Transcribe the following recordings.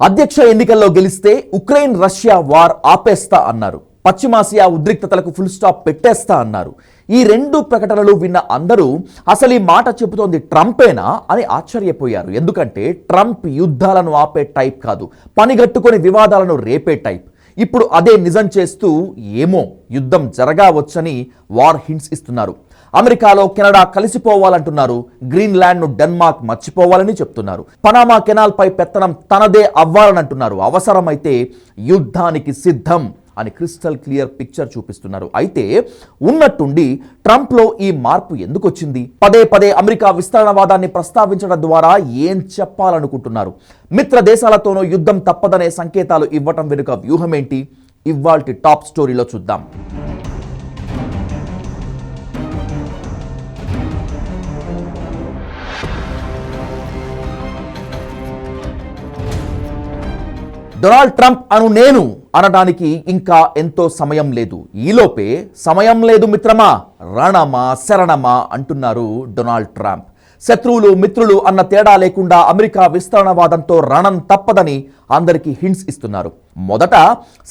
అధ్యక్ష ఎన్నికల్లో గెలిస్తే ఉక్రెయిన్ రష్యా వార్ ఆపేస్తా అన్నారు. పశ్చిమాసియా ఉద్రిక్తతలకు ఫుల్ స్టాప్ పెట్టేస్తా అన్నారు. ఈ రెండు ప్రకటనలు విన్న అందరూ అసలు ఈ మాట చెబుతోంది ట్రంపేనా? అని ఆశ్చర్యపోయారు. ఎందుకంటే ట్రంప్ యుద్ధాలను ఆపే టైప్ కాదు పనిగట్టుకొని వివాదాలను రేపే టైప్. ఇప్పుడు అదే నిజం చేస్తూ ఏమో యుద్ధం జరగావచ్చని వార్ హింట్స్ ఇస్తున్నారు. అమెరికాలో కెనడా కలిసిపోవాలంటున్నారు. గ్రీన్లాండ్ను డెన్మార్క్ మర్చిపోవాలని చెప్తున్నారు. పనామా కెనాల్ పై పెత్తనం తనదే అవ్వాలనంటున్నారు. అవసరమైతే యుద్ధానికి సిద్ధం అని క్రిస్టల్ క్లియర్ పిక్చర్ చూపిస్తున్నారు. అయితే ఉన్నట్టుండి ట్రంప్లో ఈ మార్పు ఎందుకు వచ్చింది పదే పదే అమెరికా విస్తరణవాదాన్ని ప్రస్తావించడం ద్వారా ఏం చెప్పాలనుకుంటున్నారు? మిత్ర దేశాలతోనూ యుద్ధం తప్పదనే సంకేతాలు ఇవ్వటం వెనుక వ్యూహమేంటి? ఇవాల్టి టాప్ స్టోరీలో చూద్దాం. డొనాల్డ్ ట్రంప్ అను నేను అనడానికి ఇంకా ఎంతో సమయం లేదు. ఈలోపే సమయం లేదు మిత్రమా రణమా శరణమా అంటున్నారు డొనాల్డ్ ట్రంప్. శత్రువులు మిత్రులు అన్న తేడా లేకుండా అమెరికా విస్తరణవాదంతో రణం తప్పదని అందరికీ హింట్స్ ఇస్తున్నారు. మొదట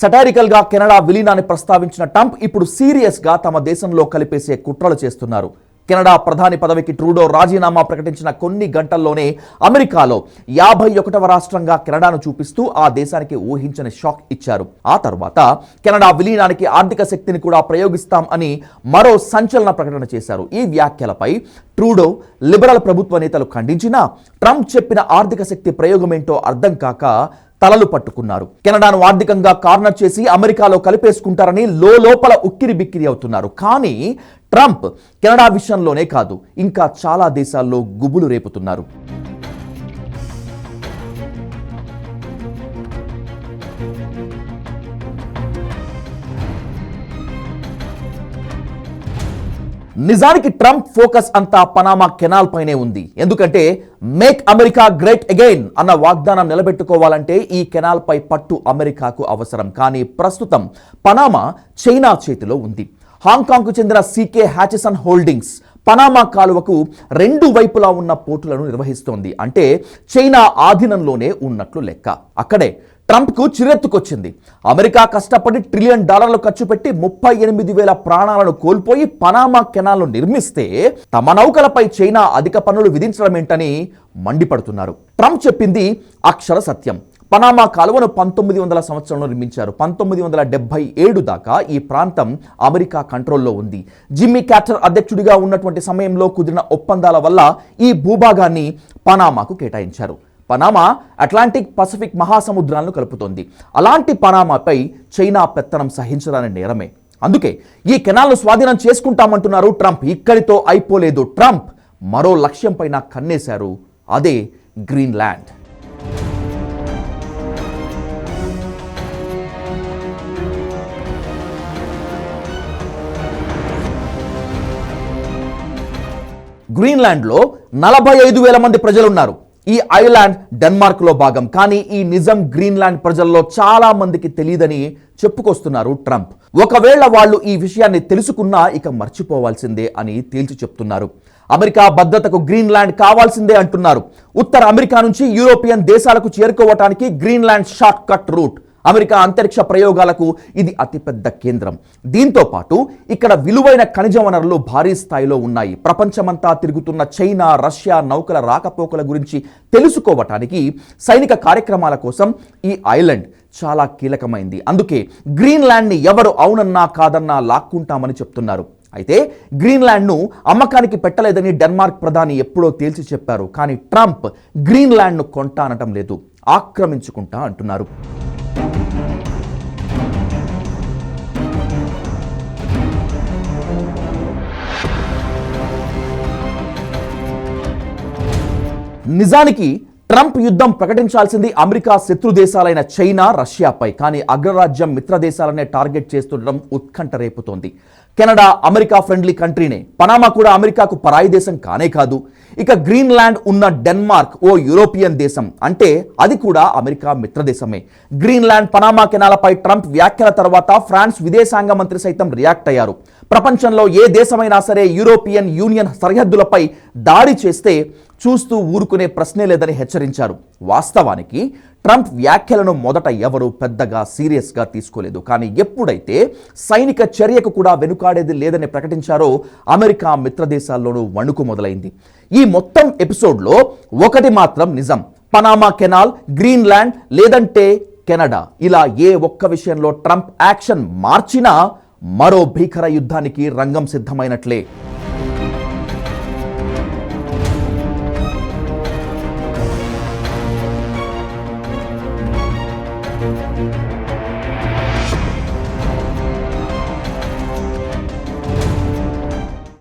సటారికల్గా కెనడా విలీనాన్ని ప్రస్తావించిన ట్రంప్ ఇప్పుడు సీరియస్గా తమ దేశంలో కలిపేసే కుట్రలు చేస్తున్నారు. కెనడా ప్రధాని పదవికి ట్రూడో రాజీనామా ప్రకటించిన కొన్ని గంటల్లోనే అమెరికాలో యాభై ఒకటవ రాష్ట్రంగా కెనడాను చూపిస్తూ ఆ దేశానికి ఊహించని షాక్ ఇచ్చారు. ఆ తర్వాత కెనడా విలీనానికి ఆర్థిక శక్తిని కూడా ప్రయోగిస్తాం అని మరో సంచలన ప్రకటన చేశారు. ఈ వ్యాఖ్యలపై ట్రూడో లిబరల్ ప్రభుత్వ నేతలు ఖండించినా ట్రంప్ చెప్పిన ఆర్థిక శక్తి ప్రయోగమేంటో అర్థం కాక తలలు పట్టుకున్నారు. కెనడాను ఆర్థికంగా కార్నర్ చేసి అమెరికాలో కలిపేసుకుంటారని లోపల ఉక్కిరి బిక్కిరి అవుతున్నారు. కానీ ట్రంప్ కెనడా విషయంలోనే కాదు ఇంకా చాలా దేశాల్లో గుబులు రేపుతున్నారు. నిజానికి ట్రంప్ ఫోకస్ అంతా పనామా కెనాల్ పైనే ఉంది. ఎందుకంటే మేక్ అమెరికా గ్రేట్ అగైన్ అన్న వాగ్దానం నిలబెట్టుకోవాలంటే ఈ కెనాల్ పై పట్టు అమెరికాకు అవసరం. కానీ ప్రస్తుతం పనామా చైనా చేతిలో ఉంది. హాంకాంగ్కు చెందిన సీకే హ్యాచెసన్ హోల్డింగ్స్ పనామా కాలువకు రెండు వైపులా ఉన్న పోర్టులను నిర్వహిస్తోంది. అంటే చైనా ఆధీనంలోనే ఉన్నట్లు లెక్క. అక్కడే ట్రంప్కు చిరెత్తుకొచ్చింది. అమెరికా కష్టపడి ట్రిలియన్ డాలర్లు ఖర్చు పెట్టి ముప్పై ఎనిమిది వేల ప్రాణాలను కోల్పోయి పనామా కెనాల్ను నిర్మిస్తే తమ నౌకలపై చైనా అధిక పన్నులు విధించడం ఏంటని మండిపడుతున్నారు. ట్రంప్ చెప్పింది అక్షర సత్యం. పనామా కాలువను పంతొమ్మిది వందల సంవత్సరంలో నిర్మించారు. పంతొమ్మిది వందల డెబ్బై ఏడు దాకా ఈ ప్రాంతం అమెరికా కంట్రోల్లో ఉంది. జిమ్మీ క్యాటర్ అధ్యక్షుడిగా ఉన్నటువంటి సమయంలో కుదిరిన ఒప్పందాల వల్ల ఈ భూభాగాన్ని పనామాకు కేటాయించారు. పనామా అట్లాంటిక్ పసిఫిక్ మహాసముద్రాలను కలుపుతోంది. అలాంటి పనామాపై చైనా పెత్తనం సహించడానికి నేరమే. అందుకే ఈ కెనాల్ను స్వాధీనం చేసుకుంటామంటున్నారు ట్రంప్. ఇక్కడితో అయిపోలేదు ట్రంప్. మరో లక్ష్యం పైన కన్నేశారు అదే గ్రీన్లాండ్. గ్రీన్లాండ్లో నలభై ఐదు వేల మంది ప్రజలు ఉన్నారు ఈ ఐలాండ్ డెన్మార్క్లో భాగం. కానీ ఈ నిజం గ్రీన్లాండ్ ప్రజల్లో చాలా మందికి తెలియదని చెప్పుకొస్తున్నారు ట్రంప్. ఒకవేళ వాళ్ళు ఈ విషయాన్ని తెలుసుకున్నా ఇక మర్చిపోవాల్సిందే అని తేల్చి చెప్తున్నారు. అమెరికా భద్రతకు గ్రీన్లాండ్ కావాల్సిందే అంటున్నారు. ఉత్తర అమెరికా నుంచి యూరోపియన్ దేశాలకు చేరుకోవటానికి Greenland short cut route. America అంతరిక్ష ప్రయోగాలకు ఇది అతిపెద్ద కేంద్రం. దీంతో పాటు ఇక్కడ విలువైన ఖనిజ వనరులు భారీ స్థాయిలో ఉన్నాయి. ప్రపంచమంతా తిరుగుతున్న చైనా రష్యా నౌకల రాకపోకల గురించి తెలుసుకోవటానికి సైనిక కార్యక్రమాల కోసం ఈ ఐలాండ్ చాలా కీలకమైంది. అందుకే గ్రీన్లాండ్ని ఎవరు అవునన్నా కాదన్నా లాక్కుంటామని చెప్తున్నారు. అయితే గ్రీన్లాండ్ను అమ్మకానికి పెట్టలేదని డెన్మార్క్ ప్రధాని ఎప్పుడో తేల్చి చెప్పారు. కానీ ట్రంప్ గ్రీన్లాండ్ను కొంటా అనటం లేదు. ఆక్రమించుకుంటా అంటున్నారు. నిజానికి ట్రంప్ యుద్ధం ప్రకటించాల్సింది అమెరికా శత్రు దేశాలైన చైనా రష్యాపై. కానీ అగ్రరాజ్యం మిత్ర దేశాలనే టార్గెట్ చేస్తుండడం ఉత్కంఠ రేపుతోంది. కెనడా అమెరికా ఫ్రెండ్లీ కంట్రీనే. పనామా కూడా అమెరికాకు పరాయి దేశం కానే కాదు. ఇక గ్రీన్లాండ్ ఉన్న డెన్మార్క్ ఓ యూరోపియన్ దేశం. అంటే అది కూడా అమెరికా మిత్రదేశమే గ్రీన్లాండ్ పనామా కెనాలపై ట్రంప్ వ్యాఖ్యల తర్వాత ఫ్రాన్స్ విదేశాంగ మంత్రి సైతం రియాక్ట్ అయ్యారు. ప్రపంచంలో ఏ దేశమైనా సరే యూరోపియన్ యూనియన్ సరిహద్దులపై దాడి చేస్తే చూస్తూ ఊరుకునే ప్రశ్నే లేదని హెచ్చరించారు. వాస్తవానికి ట్రంప్ వ్యాఖ్యలను మొదట ఎవరు పెద్దగా సీరియస్గా తీసుకోలేదు. కానీ ఎప్పుడైతే సైనిక చర్యకు కూడా వెనుకాడేది లేదని ప్రకటించారో అమెరికా మిత్రదేశాల్లోనూ వణుకు మొదలైంది. ఈ మొత్తం ఎపిసోడ్లో ఒకటి మాత్రం నిజం. పనామా కెనాల్ గ్రీన్లాండ్ లేదంటే కెనడా. ఇలా ఏ ఒక్క విషయంలో ట్రంప్ యాక్షన్ మార్చినా మరో భీకర యుద్ధానికి రంగం సిద్ధమైనట్లే.